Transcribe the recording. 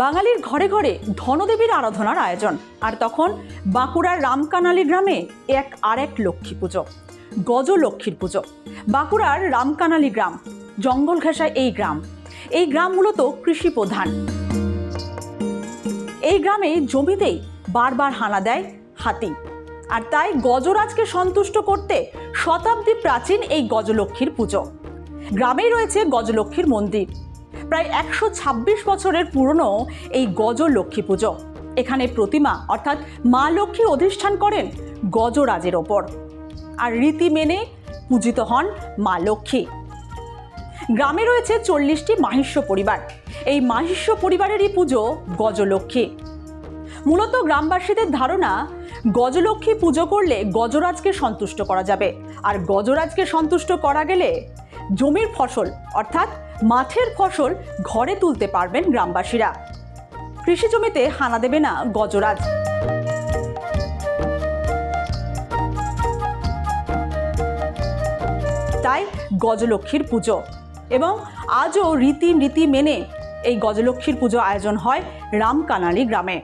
বাঙালির ঘরে ঘরে ধনদেবীর আরাধনার আয়োজন। আর তখন বাঁকুড়ার রামকানালি গ্রামে এক আর এক লক্ষ্মী পুজো গজ লক্ষ্মীর পুজো। বাঁকুড়ার রামকানালি গ্রাম, জঙ্গল ঘেঁষা এই গ্রাম। এই গ্রাম মূলত কৃষি প্রধান। এই গ্রামে জমিতেই বারবার হানা দেয় হাতি। আর তাই গজরাজকে সন্তুষ্ট করতে শতাব্দী প্রাচীন এই গজলক্ষ্মীর পুজো। গ্রামেই রয়েছে গজলক্ষ্মীর মন্দির। প্রায় একশো ছাব্বিশ বছরের পুরনো এই গজলক্ষ্মী পুজো। এখানে প্রতিমা, অর্থাৎ মা লক্ষ্মী অধিষ্ঠান করেন গজরাজের ওপর। আর রীতি মেনে পূজিত হন মা লক্ষ্মী। গ্রামে রয়েছে চল্লিশটি মাহিষ্য পরিবার। এই মাহিষ্য পরিবারেরই পুজো গজলক্ষ্মী। মূলত গ্রামবাসীদের ধারণা, গজলক্ষ্মী পুজো করলে গজরাজকে সন্তুষ্ট করা যাবে। আর গজরাজকে সন্তুষ্ট করা গেলে জমির ফসল, অর্থাৎ মাঠের ফসল ঘরে তুলতে পারবেন গ্রামবাসীরা। কৃষি জমিতে হানা দেবে না গজরাজ। তাই গজলক্ষ্মীর পুজো এবং আজও রীতি নীতি মেনে এই গজলক্ষ্মীর পুজো আয়োজন হয় রামকানালি গ্রামে।